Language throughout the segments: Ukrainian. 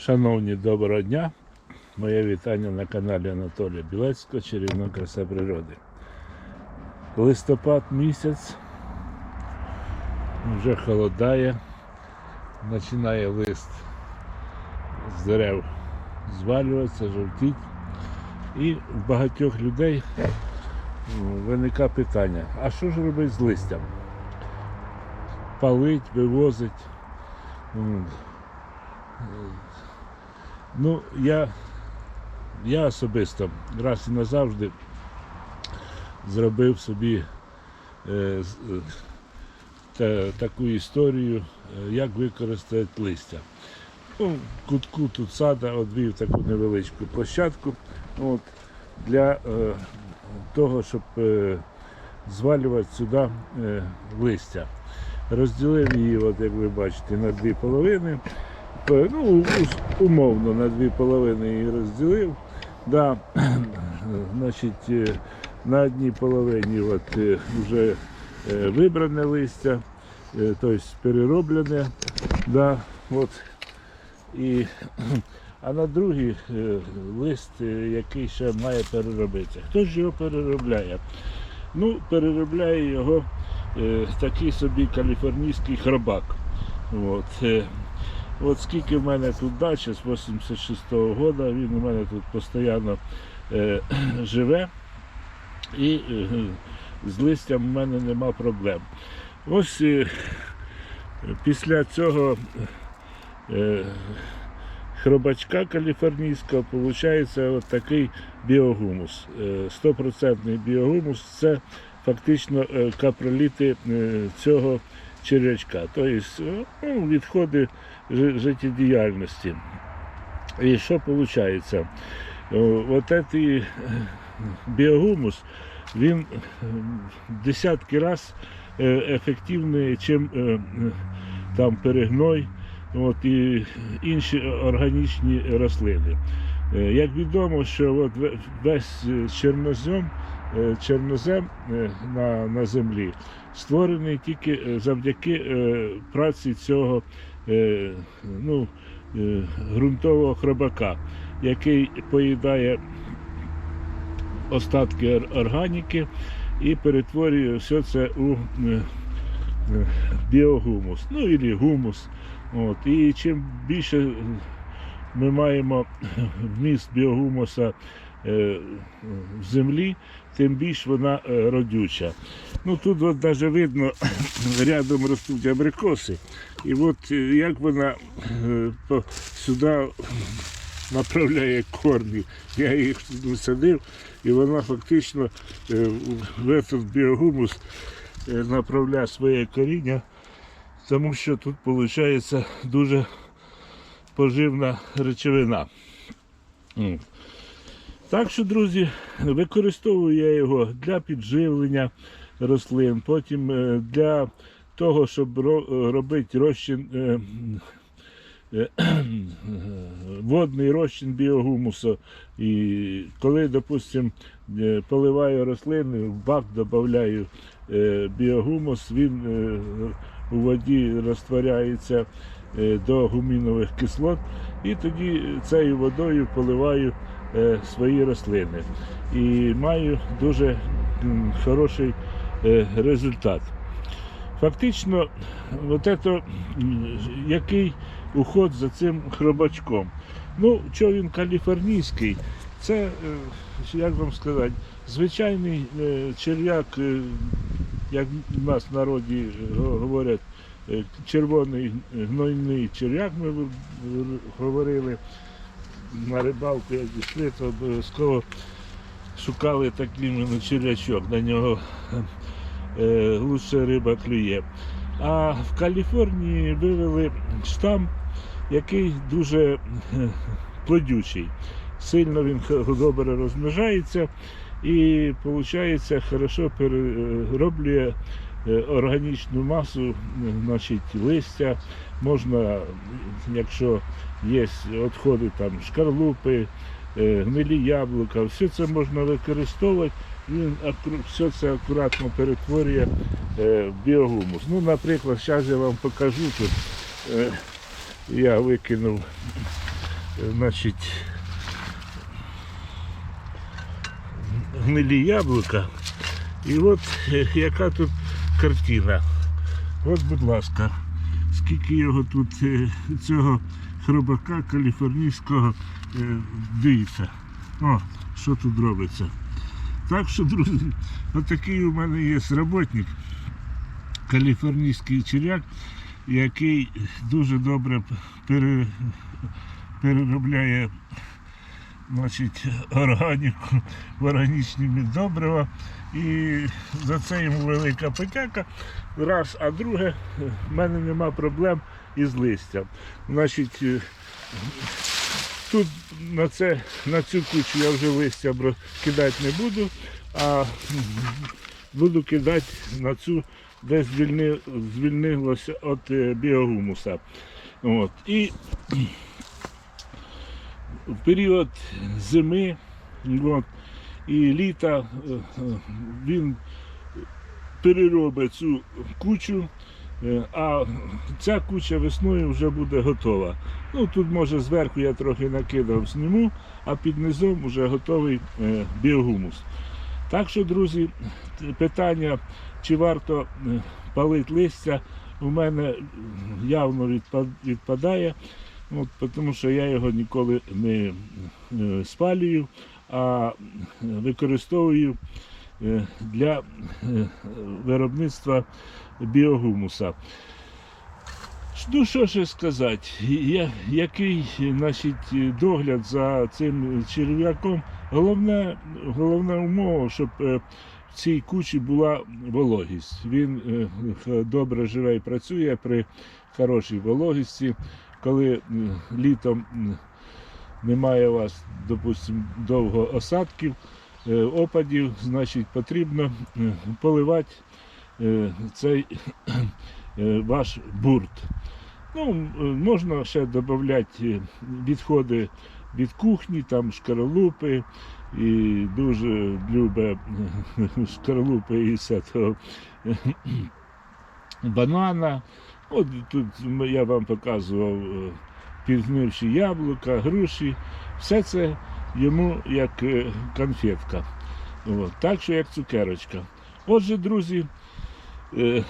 Шановні, доброго дня. Моє вітання на каналі Анатолія Білецького, чарівна краса природи. Листопад місяць, вже холодає, починає лист з дерев звалюватися, жовтіть. І в багатьох людей виникає питання, а що ж робити з листям? Палить, вивозить. Ну, я, я особисто раз і назавжди зробив собі е, е, та, таку історію, е, як використати листя. Ну, кутку тут сада одвів таку невеличку площадку от, для е, того, щоб е, звалювати сюди е, листя. Розділив її, от, як ви бачите, на дві половини. Ну, умовно на дві половини її розділив. Да. Значить, е, на одній половині от, е, вже е, вибране листя, тобто перероблене. Да, от. І, а на другий лист, який ще має переробитися. Хто ж його переробляє? Ну, переробляє його такий собі каліфорнійський хробак. От, От скільки в мене тут дача з 86-го року, він у мене тут постійно е, живе і е, з листям в мене нема проблем. Ось е, після цього е, хробачка каліфорнійського виходить от такий біогумус. Е, Стопроцентний біогумус це фактично е, капроліти е, цього черв'ячка, тобто е, ну, відходи життєдіяльності. І що виходить? От цей біогумус, він е, десятки разів ефективний, чим е, е, там перегной от, і інші органічні рослини. Е, Як відомо, що от весь е, чорнозем, е, чорнозем е, на, на землі створений тільки е, завдяки е, праці цього е, ну, е, ґрунтового хробака, який поїдає остатки органіки і перетворює все це у е, е, біогумус, ну і гумус. От. І чим більше ми маємо вміст біогумуса е, в землі, тим більш вона е, родюча. Ну тут от навіть видно, рядом ростуть абрикоси. І от е, як вона е, сюди направляє корні. Я їх садив, і вона фактично е, в этот біогумус е, направляє своє коріння, тому що тут виходить дуже поживна речовина. Так що, друзі, використовую я його для підживлення рослин, потім е, для того, щоб робити розчин, е, е, водний розчин біогумусу. І коли, допустим, е, поливаю рослини, в бак додаю е, біогумус, він е, у воді розтворяється е, до гумінових кислот, і тоді цією водою поливаю е, свої рослини. І маю дуже хороший е, результат. Фактично, от это, який уход за цим хробачком. Ну, що він каліфорнійський, це, е, як вам сказати, звичайний е, черв'як, е, як в нас в народі е, говорять, е, червоний гнойний черв'як, ми говорили на рибалку, як дійшли, то обов'язково шукали такий іменно черв'ячок, на нього е, лучше риба клює. А в Каліфорнії вивели штам, який дуже е, плодючий. Сильно він добре розмножається і виходить, хорошо перероблює е, органічну масу, е, значить, листя. Можна, якщо є відходи там шкарлупи, е, гнилі яблука, все це можна використовувати. Він все це акуратно перетворює е, в біогумус. Ну, наприклад, зараз я вам покажу тут. е, Я викинув е, значить, гнилі яблука. І от е, яка тут картина. От, будь ласка, скільки його тут, е, цього хробака каліфорнійського, е, дивіться. О, що тут робиться. Так що, друзі, отакий у мене є роботник, каліфорнійський черв'як, який дуже добре переробляє значить, органіку органічні добрива. І за це йому велика подяка. Раз, а друге, в мене нема проблем із листям. Значить, е, тут на, це, на цю кучу я вже листя кидати не буду, а буду кидати на цю, де звільни, звільнилося від біогумуса. От. І в період зими от, і літа е, е, він переробить цю кучу, е, а ця куча весною вже буде готова. Ну тут може зверху я трохи накидав сніму, а під низом вже готовий біогумус. Так що, друзі, питання, чи варто палити листя, у мене явно відпадає, от, тому що я його ніколи не е, спалюю, а використовую е, для е, виробництва біогумуса. Ну, що ще сказати, Я, який значить, догляд за цим черв'яком? Головне, головна умова, щоб е, в цій кучі була вологість. Він е, добре живе і працює при хорошій вологісті. Коли е, літом немає у вас, допустимо, довго осадків, е, опадів, значить потрібно е, поливати е, цей е, ваш бурт. Ну, е, можна ще додати відходи від кухні, там шкаралупи, і дуже любе е, шкаралупи із цього е, банана. От тут я вам показував е, підгнивші яблука, груші. Все це йому як е, конфетка. От. Так що як цукерочка. Отже, друзі, е,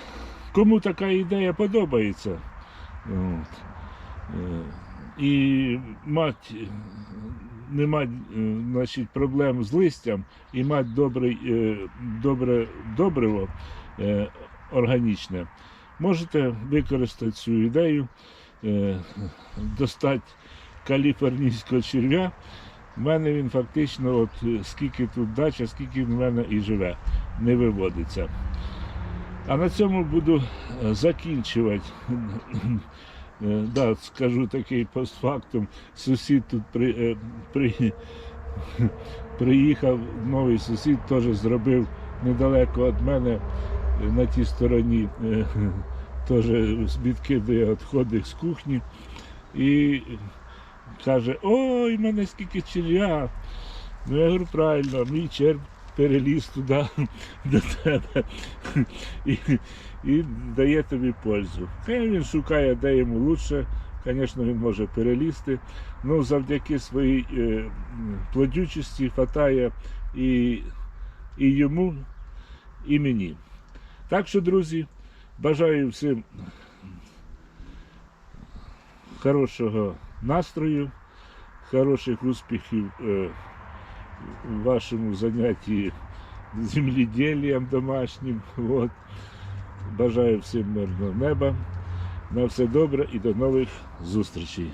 кому така ідея подобається, от, і мати е, значить, проблем з листям і мати добрий, е, добре добриво органічне, можете використати цю ідею, е, достати каліфорнійського черв'я. У мене він фактично, от е, скільки тут дача, скільки в мене і живе, не виводиться. А на цьому буду е, закінчувати. Да, скажу такий постфактум. Сусід тут при, при, приїхав, новий сусід теж зробив недалеко від мене на тій стороні, е, теж відкидає відходи з кухні і каже, ой, в мене скільки черв'я. Ну я говорю, правильно, мій черв переліз туди до тебе і, і дає тобі пользу. Хай він шукає, де йому краще. Звісно, він може перелізти. Ну, завдяки своїй е, плодючості хватає і, і йому, і мені. Так що, друзі, бажаю всім хорошого настрою, хороших успіхів е, в вашому занятті земледіллям домашнім. От. Бажаю всім мирного неба. На все добре і до нових зустрічей.